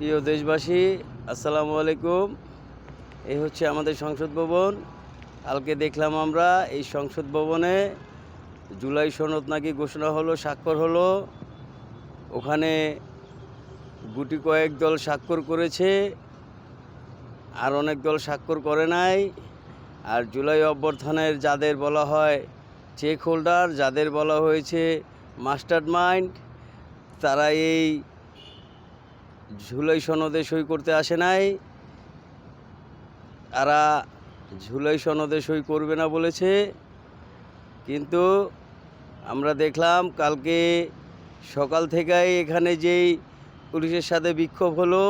প্রিয় দেশবাসী, আসসালামু আলাইকুম। এই হচ্ছে আমাদের সংসদ ভবন। কালকে দেখলাম আমরা এই সংসদ ভবনে জুলাই সনদ নাকি ঘোষণা হলো, স্বাক্ষর হলো। ওখানে গুটি কয়েক দল স্বাক্ষর করেছে, আর অনেক দল স্বাক্ষর করে নাই। আর জুলাই অভ্যর্থনের যাদের বলা হয় চেক হোল্ডার যাদের বলা হয়েছে মাস্টার মাইন্ড তারা এই ঝুলাই সনদে সই করতে আসে নাই। তারা ঝুলাই সনদে সই করবে না বলেছে। কিন্তু আমরা দেখলাম কালকে সকাল থেকেই এখানে যেই পুলিশের সাথে বিক্ষোভ হলো,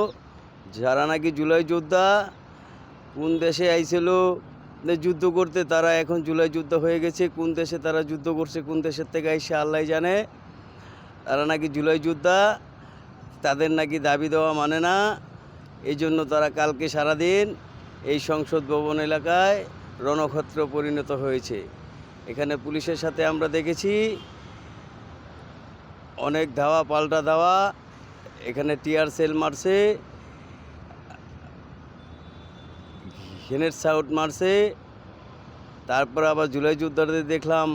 যারা নাকি জুলাই যোদ্ধা, কোন দেশে আইছিল যুদ্ধ করতে তারা এখন জুলাই যুদ্ধ হয়ে গেছে, কোন দেশে তারা যুদ্ধ করছে, কোন দেশের থেকে আইসে আল্লাহ জানে। তারা নাকি জুলাই যোদ্ধা তাদের নাকি দাবি দেওয়া মানে না। এই জন্য তারা কালকে সারাদিন এই সংসদ ভবন এলাকায় রণক্ষেত্র পরিণত হয়েছে। এখানে পুলিশের সাথে আমরা দেখেছি, অনেক ধাওয়া, পাল্টা ধাওয়া, এখানে টিয়ার সেল মারছে ঘেনের সাউট মারছে, তারপর আবার জুলাই যোদ্ধাদের দেখলাম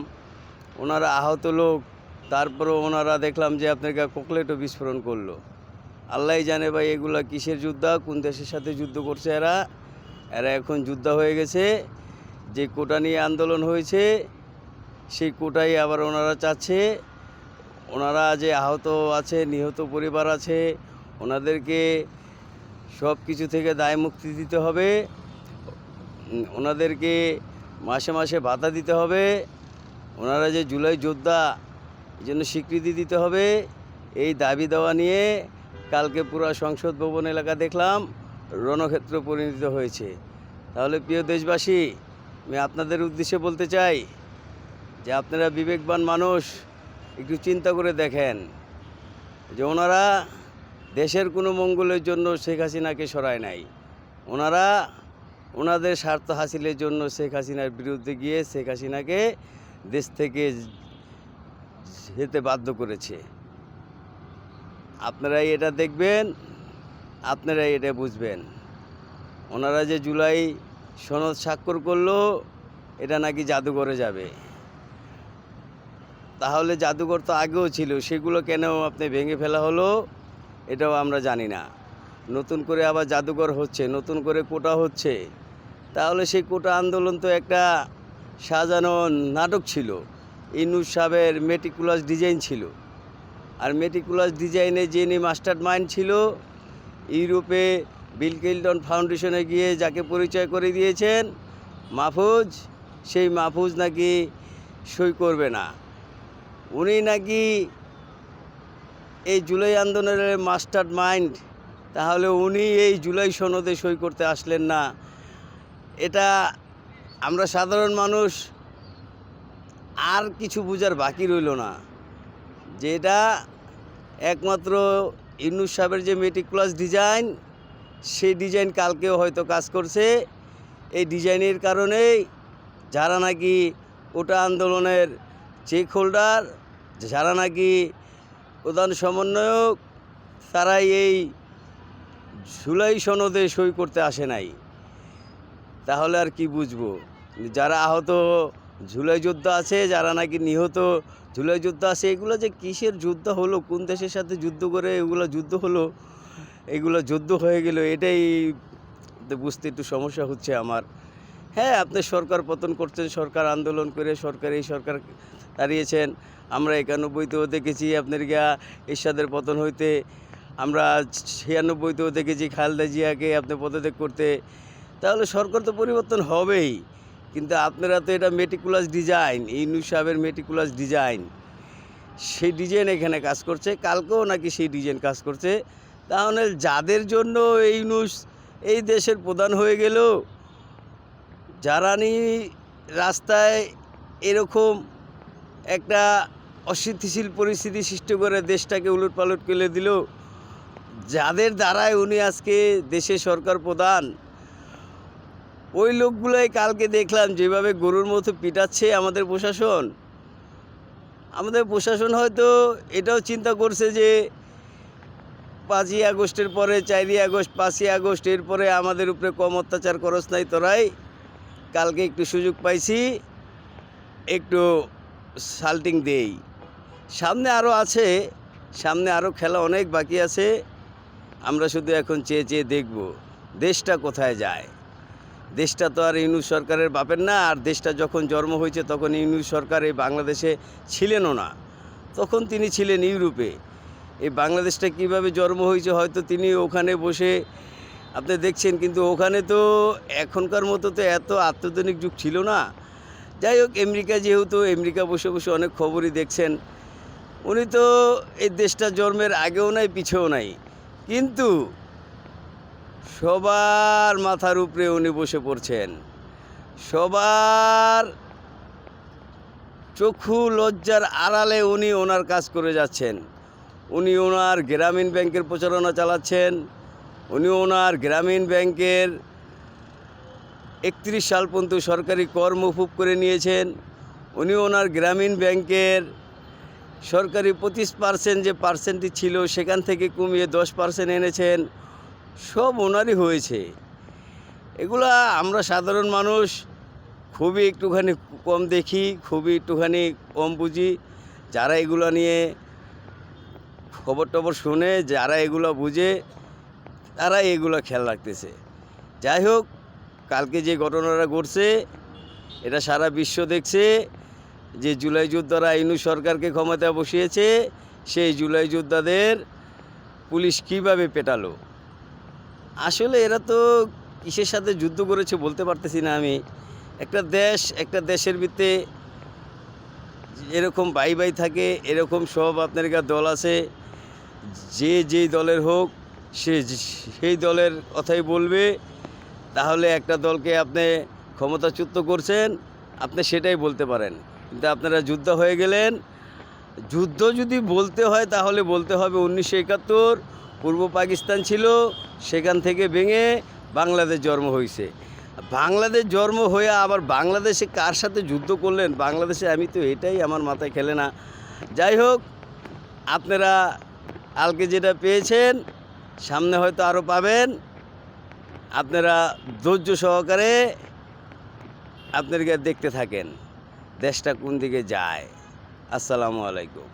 ওনারা আহত লোক। তারপরেও ওনারা দেখলাম যে আপনাকে কোকলেটও বিস্ফোরণ করল। আল্লাহ জানে ভাই এগুলা কিসের যুদ্ধ, কোন দেশের সাথে যুদ্ধ করছে এরা। এরা এখন যুদ্ধ হয়ে গেছে। যে কোটা নিয়ে আন্দোলন হয়েছে, সেই কোটাই আবার ওনারা চাচ্ছে। ওনারা যে আহত আছে, নিহত পরিবার আছে, ওনাদেরকে সব কিছু থেকে দায় মুক্তি দিতে হবে। ওনাদেরকে মাসে মাসে ভাতা দিতে হবে। ওনারা যে জুলাই যোদ্ধা জন্য স্বীকৃতি দিতে হবে। এই দাবি দেওয়া নিয়ে কালকে পুরো সংসদ ভবন এলাকা দেখলাম, রণক্ষেত্র পরিণত হয়েছে। তাহলে প্রিয় দেশবাসী, আমি আপনাদের উদ্দেশ্যে বলতে চাই যে আপনারা বিবেকবান মানুষ, একটু চিন্তা করে দেখেন যে ওনারা দেশের কোনো মঙ্গলের জন্য শেখ হাসিনাকে সরায় নাই। ওনারা ওনাদের স্বার্থ হাসিলের জন্য শেখ হাসিনার বিরুদ্ধে গিয়ে শেখ হাসিনাকে দেশ থেকে যেতে বাধ্য করেছে। আপনারাই এটা দেখবেন, আপনারাই এটা বুঝবেন। ওনারা যে জুলাই সনদ স্বাক্ষর করল, এটা নাকি জাদুঘরে যাবে। তাহলে জাদুঘর তো আগেও ছিল, সেগুলো কেন আপনি ভেঙে ফেলা হলো, এটাও আমরা জানি না। নতুন করে আবার জাদুঘর হচ্ছে, নতুন করে কোটা হচ্ছে। তাহলে সেই কোটা আন্দোলন তো একটা সাজানো নাটক ছিল। ইনুস সাহেবের মেটিকুলাস ডিজাইন ছিল। আর মেটিকুলাস ডিজাইনে যিনি মাস্টার মাইন্ড ছিল, ইউরোপে বিল কিল্টন ফাউন্ডেশনে গিয়ে যাকে পরিচয় করে দিয়েছেন, মাহফুজ, সেই মাহফুজ নাকি সই করবে না। উনি নাকি এই জুলাই আন্দোলনের মাস্টার মাইন্ড তাহলে উনি এই জুলাই সনদে সই করতে আসলেন না। এটা আমরা সাধারণ মানুষ আর কিছু বুঝার বাকি রইল না। যেটা একমাত্র ইউনুস সাহেবের যে মেটিকুলাস ডিজাইন সেই ডিজাইন কালকেও হয়তো কাজ করছে। এই ডিজাইনের কারণেই যারা নাকি ওটা আন্দোলনের চেক হোল্ডার যারা নাকি প্রধান সমন্বয়ক, তারাই এই জুলাই সনদে সই করতে আসে নাই। তাহলে আর কি বুঝব? যারা আহত ঝুলাই যুদ্ধ আছে, যারা নাকি নিহত ঝুলাই যুদ্ধ আছে, এগুলো যে কিসের যুদ্ধ হলো, কোন দেশের সাথে যুদ্ধ করে এগুলো যুদ্ধ হলো, এগুলো যুদ্ধ হয়ে গেল, এটাই বুঝতে একটু সমস্যা হচ্ছে আমার। হ্যাঁ আপনি সরকার পতন করছেন, সরকার আন্দোলন করে সরকার এই সরকার দাঁড়িয়েছেন আমরা একানব্বইতেও দেখেছি আপনার গিয়া এরশাদের পতন হইতে, আমরা ছিয়ানব্বইতেও দেখেছি খালেদা জিয়াকে আপনি পদত্যাগ করতে, তাহলে সরকার তো পরিবর্তন হবেই। কিন্তু আপনারা তো এটা মেটিকুলাস ডিজাইন ইউনুস সাহেবের মেটিকুলাস ডিজাইন সেই ডিজাইন এখানে কাজ করছে, কালকেও নাকি সেই ডিজাইন কাজ করছে। তাহলে যাদের জন্য এই ইউনুস এই দেশের প্রধান হয়ে গেল, যারা নি রাস্তায় এরকম একটা অস্থিতিশীল পরিস্থিতি সৃষ্টি করে দেশটাকে উলট পালট করে দিল, যাদের দ্বারায় উনি আজকে দেশে সরকার প্রধান ওই লোকগুলোই কালকে দেখলাম যেভাবে গরুর মতো পিটাচ্ছে আমাদের প্রশাসন। আমাদের প্রশাসন হয়তো এটাও চিন্তা করছে যে পাঁচই আগস্টের পরে, চারই আগস্ট, পাঁচই আগস্ট, এরপরে আমাদের উপরে কম অত্যাচার করস নাই তোরাই। কালকে একটু সুযোগ পাইছি, একটু সাল্টিং দেই। সামনে আরও আছে, সামনে আরও খেলা অনেক বাকি আছে। আমরা শুধু এখন চেয়ে চেয়ে দেখব, দেশটা কোথায় যায়। দেশটা তো আর ইউনুস সরকারের বাপের না, আর দেশটা যখন জন্ম হয়েছে তখন ইউনুস সরকার এই বাংলাদেশে ছিলেনও না। তখন তিনি ছিলেন ইউরোপে। এই বাংলাদেশটা কীভাবে জন্ম হয়েছে হয়তো তিনি ওখানে বসে আপনি দেখছেন, কিন্তু ওখানে তো এখনকার মতো তো এত আত্মধনিক যুগ ছিল না। যাই হোক, আমেরিকা যেহেতু, আমেরিকা বসে বসে অনেক খবরই দেখছেন। উনি তো এই দেশটা জন্মের আগেও নাই, পিছেও নাই। কিন্তু সবার মাথার উপরে উনি বসে পড়ছেন। সবার চক্ষু লজ্জার আড়ালে উনি ওনার কাজ করে যাচ্ছেন। উনি ওনার গ্রামীণ ব্যাংকের প্রচারণা চালাচ্ছেন। উনি ওনার গ্রামীণ ব্যাংকের একত্রিশ সাল পর্যন্ত সরকারি কর মকুব করে নিয়েছেন। উনি ওনার গ্রামীণ ব্যাংকের সরকারি পঁচিশ পার্সেন্ট যে পার্সেন্টটি ছিল সেখান থেকে কমিয়ে দশ পার্সেন্ট এনেছেন। সব ওনারই হয়েছে। এগুলা আমরা সাধারণ মানুষ খুবই একটুখানি কম দেখি, খুবই একটুখানি কম বুঝি। যারা এগুলো নিয়ে খবর টবর শুনে, যারা এগুলো বুঝে, তারা এগুলো খেয়াল রাখতেছে। যাই হোক, কালকে যে ঘটনাটা ঘটছে, এটা সারা বিশ্ব দেখছে যে জুলাই যোদ্ধারা ইনু সরকারকে ক্ষমতায় বসিয়েছে, সেই জুলাই যোদ্ধাদের পুলিশ কীভাবে পেটালো? আসলে এরা তো কিসের সাথে যুদ্ধ করেছে বলতে পারতেছি না আমি। একটা দেশ, একটা দেশের ভিত্তে এরকম বাই বাই থাকে, এরকম সব আপনার দল আছে। যে যেই দলের হোক, সে সেই দলের কথাই বলবে। তাহলে একটা দলকে আপনি ক্ষমতাচ্যুত করছেন, আপনি সেটাই বলতে পারেন। কিন্তু আপনারা যুদ্ধ হয়ে গেলেন। যুদ্ধ যদি বলতে হয়, তাহলে বলতে হবে উনিশশো একাত্তর, পূর্ব পাকিস্তান ছিল। সেখান থেকে ভেঙে বাংলাদেশ জন্ম হয়েছে। বাংলাদেশ জন্ম হয়ে আবার বাংলাদেশে কার সাথে যুদ্ধ করলেন? বাংলাদেশে আমি তো এটাই আমার মাথায় খেলে না। যাই হোক, আপনারা আলকে যেটা পেয়েছেন, সামনে হয়তো আরও পাবেন। আপনারা ধৈর্য সহকারে আপনাদেরকে দেখতে থাকেন। দেশটা কোন দিকে যায়? আসসালামু আলাইকুম।